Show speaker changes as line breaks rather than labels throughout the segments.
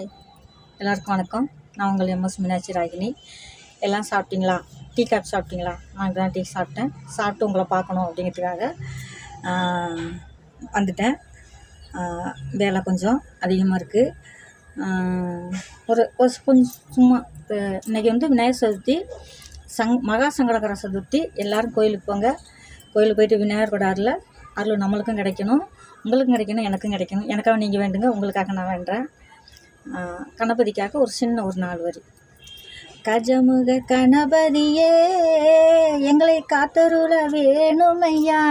எல்லாருக்கும் வணக்கம். நான் உங்கள் எம்எஸ் மீனாட்சி ராகினி. எல்லாம் சாப்பிட்டீங்களா? டீ காப் சாப்பிட்டீங்களா? நான் தான் டீ சாப்பிட்டேன். சாப்பிட்டு உங்களை பார்க்கணும் அப்படிங்கிறதுக்காக வந்துட்டேன். வேலை கொஞ்சம் அதிகமாக இருக்குது ஒரு ஒரு கொஞ்சம் சும்மா இப்போ இன்றைக்கி வந்து விநாயகர் சதுர்த்தி சங் மகா சங்கடகர சதுர்த்தி. எல்லோரும் கோயிலுக்கு போங்க. கோயிலுக்கு போயிட்டு விநாயகர் கொடாரில் அருள் அருள் நம்மளுக்கும் கிடைக்கணும். உங்களுக்கும் கிடைக்கணும் எனக்கும் கிடைக்கணும். எனக்காக நீங்கள் வேண்டுங்க உங்களுக்காக நான் வேண்டுறேன். கணபதிக்காக ஒரு சின்ன ஒரு நாலு வரி. கஜமுக கணபதியே எங்களை காத்தருள வேணுமையா?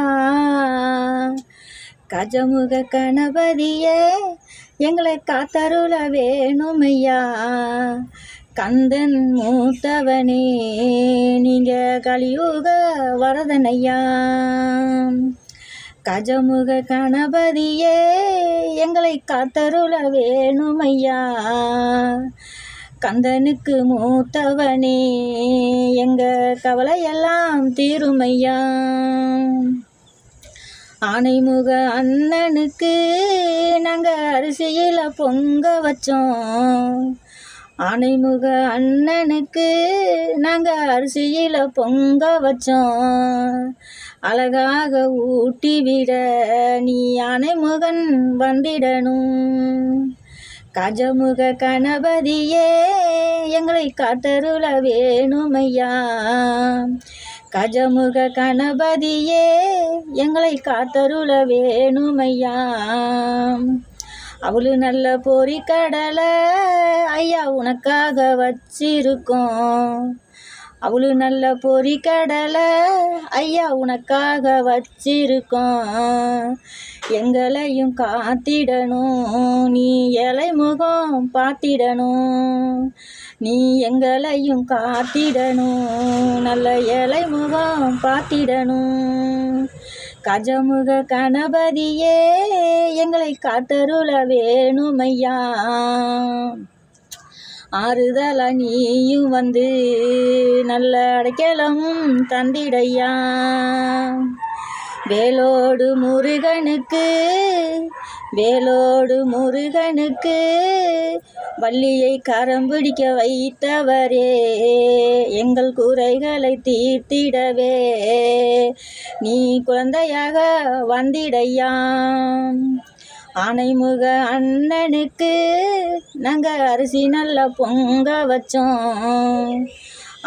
கஜமுக கணபதியே எங்களை காத்தருள வேணுமையா? கந்தன் மூத்தவனே நீங்க கலியுக வரதனையா? கஜமுக கணபதியே எங்களை காத்தருள வேணுமையா? கந்தனுக்கு மூத்தவனே எங்க கவலையெல்லாம் தீருமையா? ஆனைமுக அண்ணனுக்கு நாங்கள் அரிசியில் பொங்க வச்சோம். ஆனைமுக அண்ணனுக்கு நாங்கள் அரிசியில் பொங்க வச்சோம். அழகாக ஊட்டி விட நீ முகன் வந்திடணும். கஜமுக கணபதியே எங்களை காத்தருள வேணுமையா? கஜமுக கணபதியே எங்களை காத்தருள வேணுமையா? அவளு நல்ல பொறி கடலை ஐயா உனக்காக வச்சிருக்கோம். அவளு நல்ல பொறி கடலை ஐயா உனக்காக வச்சிருக்கோம் எங்களையும் காத்திடணும் நீ இலை முகம் பார்த்திடணும். நீ எங்களையும் காத்திடணும் நல்ல இலை முகம் பார்த்திடணும். கஜமுக கணபதியே எங்களை காத்தருள வேணுமையா. ஆறுதல நீயும் வந்து நல்ல அடைக்கலமும் தந்திடையா. வேலோடு முருகனுக்கு வேலோடு முருகனுக்கு வள்ளியை கரம் பிடிக்க வைத்தவரே எங்கள் குறைகளை தீர்த்திடவே. நீ குழந்தையாக வந்திடையாம். ஆனைமுக அண்ணனுக்கு நாங்கள் அரிசி நல்லா பொங்க வச்சோம்.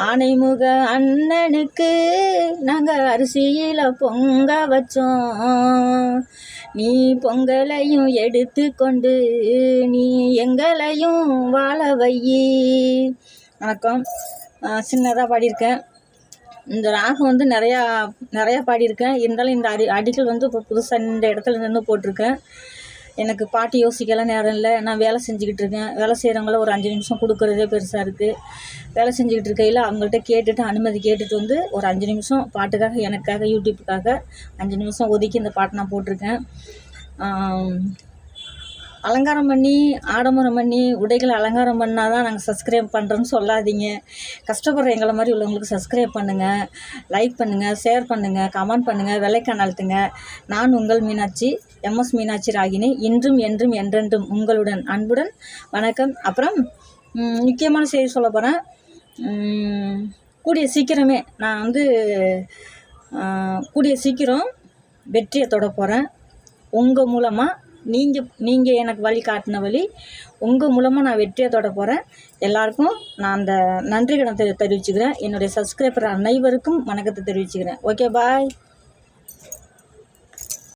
ஆனைமுக அண்ணனுக்கு நாங்கள் அரிசியில் பொங்க வச்சோம். நீ பொங்கலையும் எடுத்து கொண்டு நீ எங்களையும் வாழ வையி. வணக்கம். சின்னதாக பாடியிருக்கேன். இந்த ராகம் வந்து நிறையா நிறையா பாடியிருக்கேன். இருந்தாலும் இந்த அடி அடிகள் வந்து இப்போ புதுசாக இந்த இடத்துல நின்று போட்டிருக்கேன். எனக்கு பாட்டு யோசிக்கலாம் நேரம் இல்லை. நான் வேலை செஞ்சுக்கிட்டு இருக்கேன். வேலை செய்கிறவங்கள ஒரு அஞ்சு நிமிஷம் கொடுக்குறதே பெருசாக இருக்குது வேலை செஞ்சுக்கிட்டு இருக்கையில் அவங்கள்ட்ட கேட்டுட்டு அனுமதி கேட்டுட்டு வந்து ஒரு அஞ்சு நிமிஷம் பாட்டுக்காக எனக்காக யூடியூப்புக்காக அஞ்சு நிமிஷம் ஒதுக்கி இந்த பாட்டு நான் போட்டிருக்கேன். அலங்காரம் பண்ணி ஆடம்பரம் பண்ணி உடைகளை அலங்காரம் பண்ணால் தான் நாங்கள் சப்ஸ்கிரைப் பண்ணுறோன்னு சொல்லாதீங்க. கஷ்டப்படுற எங்களை மாதிரி உள்ளவங்களுக்கு சப்ஸ்கிரைப் பண்ணுங்கள் லைக் பண்ணுங்கள் ஷேர் பண்ணுங்கள் கமெண்ட் பண்ணுங்கள் வெள்ளைக்கான அழுத்துங்க. நான் உங்கள் மீனாட்சி எம்எஸ் மீனாட்சி ராகினி. இன்றும் என்றும் என்றென்றும் உங்களுடன் அன்புடன் வணக்கம். அப்புறம் முக்கியமான செய்தி சொல்ல போகிறேன் கூடிய சீக்கிரமே நான் வந்து கூடிய சீக்கிரம் வெற்றியை தொட போகிறேன் உங்கள் மூலமாக நீங்கள் நீங்கள் எனக்கு வழி காட்டின வழி உங்கள் மூலமாக நான் வெற்றியை தொட போகிறேன் எல்லாருக்கும் நான் அந்த நன்றி கடன் தெரிவிச்சுக்கிறேன். என்னுடைய சப்ஸ்கிரைபர் அனைவருக்கும் வணக்கத்தை தெரிவிச்சுக்கிறேன். Okay bye